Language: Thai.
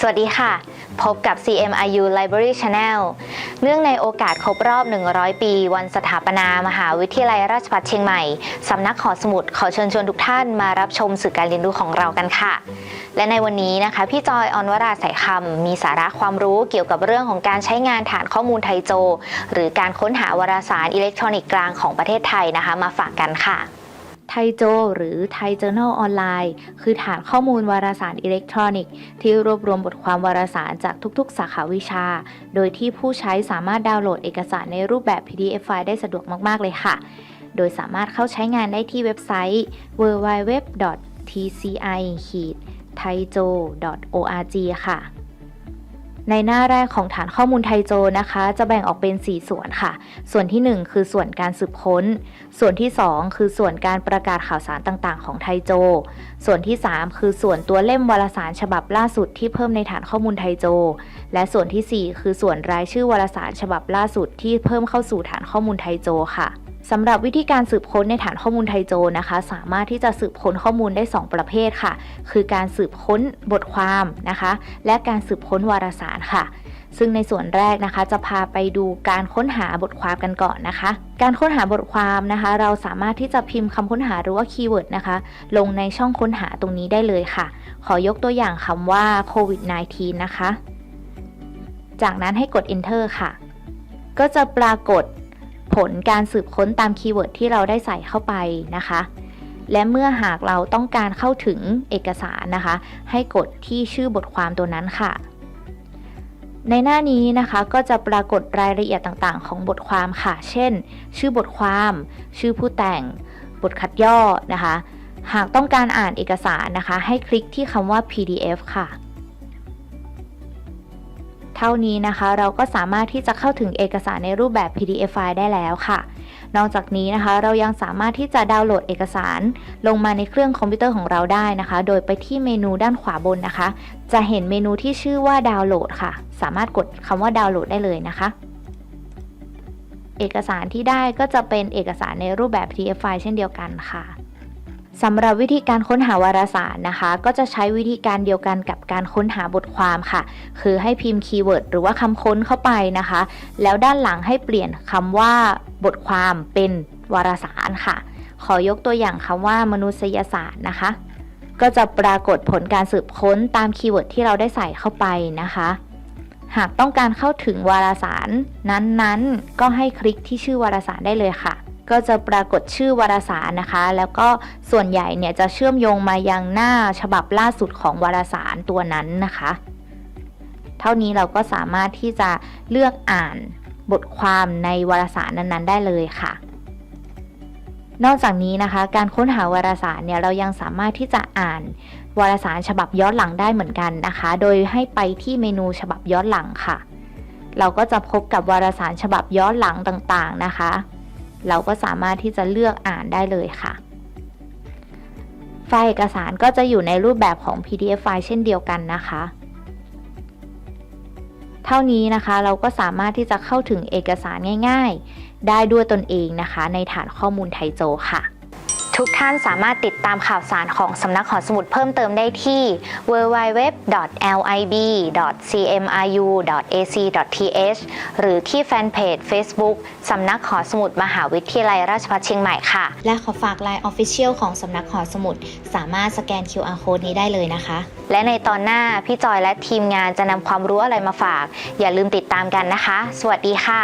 สวัสดีค่ะ พบกับ CMIU Library Channel เนื่องในโอกาสครบรอบ 100 ปี วันสถาปนามหาวิทยาลัยราชภัฏเชียงใหม่ สำนักขอสมุดขอเชิญชวนทุกท่านมารับชมสื่อการเรียนรู้ของเรากันค่ะ และในวันนี้นะคะ พี่จอยออนวราสายคำมีสาระความรู้เกี่ยวกับเรื่องของการใช้งานฐานข้อมูลไทโจ หรือการค้นหาวารสารอิเล็กทรอนิกส์กลางของประเทศไทยนะคะ มาฝากกันค่ะ ไทโจ หรือไทเจอ r n a l ออนไลน์คือฐานข้อมูลวารสารอิเล็กทรอนิกส์ ที่รวบรวมบทความวารสารจากทุกๆ สาขาวิชา โดยที่ผู้ใช้สามารถดาวน์โหลดเอกสารในรูปแบบ PDF ไฟล์ได้สะดวกมากๆเลยค่ะ โดยสามารถเข้าใช้งานได้ที่เว็บไซต์ www.tci-thaijo.org ค่ะ ในหน้าแรกของฐานข้อมูลไทโจนะคะ จะแบ่งออกเป็น 4 ส่วนค่ะ ส่วนที่ 1 คือส่วนการสืบค้น ส่วนที่ 2 คือส่วนการประกาศข่าวสารต่างๆ ของไทโจ ส่วนที่ 3 คือส่วนตัวเล่มวารสารฉบับล่าสุดที่เพิ่มในฐานข้อมูลไทโจ และส่วนทีสี่4 คือส่วนรายชื่อวารสารฉบับล่าสุดที่เพิ่มเข้าสู่ฐานข้อมูลไทโจค่ะ สำหรับวิธีการสืบค้นในฐานข้อมูลไทโจนะคะ สามารถที่จะสืบค้นข้อมูลได้ 2 ประเภทค่ะ คือการสืบค้นบทความนะคะ และการสืบค้นวารสารค่ะ ซึ่งในส่วนแรกนะคะ จะพาไปดูการค้นหาบทความกันก่อนนะคะ การค้นหาบทความนะคะ เราสามารถที่จะพิมพ์คำค้นหาหรือว่าคีย์เวิร์ดนะคะ ลงในช่องค้นหาตรงนี้ได้เลยค่ะ ขอยกตัวอย่างคำว่าโควิด -19 นะคะ จากนั้นให้กด enter ค่ะ ก็จะปรากฏ ผลการสืบค้นตามคีย์เวิร์ดที่เราได้ใส่เข้าไปนะคะ และเมื่อหากเราต้องการเข้าถึงเอกสารนะคะ ให้กดที่ชื่อบทความตัวนั้นค่ะ ในหน้านี้นะคะก็จะปรากฏรายละเอียดต่างๆ ของบทความค่ะ เช่น ชื่อบทความ ชื่อผู้แต่ง บทคัดย่อนะคะ หากต้องการอ่านเอกสารนะคะ ให้คลิกที่คำว่า PDF ค่ะ เท่านี้นะคะ เราก็สามารถที่จะเข้าถึงเอกสารในรูปแบบ PDF ไฟล์ได้แล้วค่ะ นอกจากนี้นะคะ เรายังสามารถที่จะดาวน์โหลดเอกสาร ลงมาในเครื่องคอมพิวเตอร์ของเราได้นะคะ โดยไปที่เมนูด้านขวาบนนะคะ จะเห็นเมนูที่ชื่อว่าดาวน์โหลดค่ะ สามารถกดคำว่าดาวน์โหลดได้เลยนะคะเอกสารที่ได้ก็จะเป็นเอกสารในรูปแบบ PDF ไฟล์เช่นเดียวกันค่ะ สำหรับวิธีการค้นหาวารสารนะคะ ก็จะใช้วิธีการเดียวกันกับการค้นหาบทความค่ะ คือให้พิมพ์คีย์เวิร์ดหรือว่าคำค้นเข้าไปนะคะ แล้วด้านหลังให้เปลี่ยนคำว่าบทความเป็นวารสารค่ะ ขอยกตัวอย่างคำว่ามนุษยศาสตร์นะคะ ก็จะปรากฏผลการสืบค้นตามคีย์เวิร์ดที่เราได้ใส่เข้าไปนะคะ หากต้องการเข้าถึงวารสารนั้นๆ ก็ให้คลิกที่ชื่อวารสารได้เลยค่ะ ก็จะปรากฏชื่อวารสารนะคะ แล้วก็ส่วนใหญ่เนี่ยจะเชื่อมโยงมายังหน้าฉบับล่าสุดของวารสารตัวนั้นนะคะ เท่านี้เราก็สามารถที่จะเลือกอ่านบทความในวารสารนั้นๆ ได้เลยค่ะ นอกจากนี้นะคะ การค้นหาวารสารเนี่ยเรายังสามารถที่จะอ่านวารสารฉบับย้อนหลังได้เหมือนกันนะคะ โดยให้ไปที่เมนูฉบับย้อนหลังค่ะ เราก็จะพบกับวารสารฉบับย้อนหลังต่างๆนะคะ เราก็สามารถที่จะเลือกอ่านได้เลยค่ะ ไฟล์เอกสารก็จะอยู่ในรูปแบบของ PDF ไฟล์เช่นเดียวกันนะคะ เท่านี้นะคะเราก็สามารถที่จะเข้าถึงเอกสารง่าย ๆ ได้ด้วยตนเองนะคะ ในฐานข้อมูลไทโจค่ะ ทุกท่านสามารถติดตามข่าวสารของสำนักหอสมุดเพิ่มเติมได้ที่ www.lib.cmiu.ac.th หรือที่แฟนเพจ Facebook สำนักหอสมุดมหาวิทยาลัยราชภัฏเชียงใหม่ค่ะ และขอฝาก Line Official ของสำนักหอสมุด สามารถสแกน QR Code นี้ได้เลยนะคะ และในตอนหน้า พี่จอยและทีมงานจะนำความรู้อะไรมาฝาก อย่าลืมติดตามกันนะคะ สวัสดีค่ะ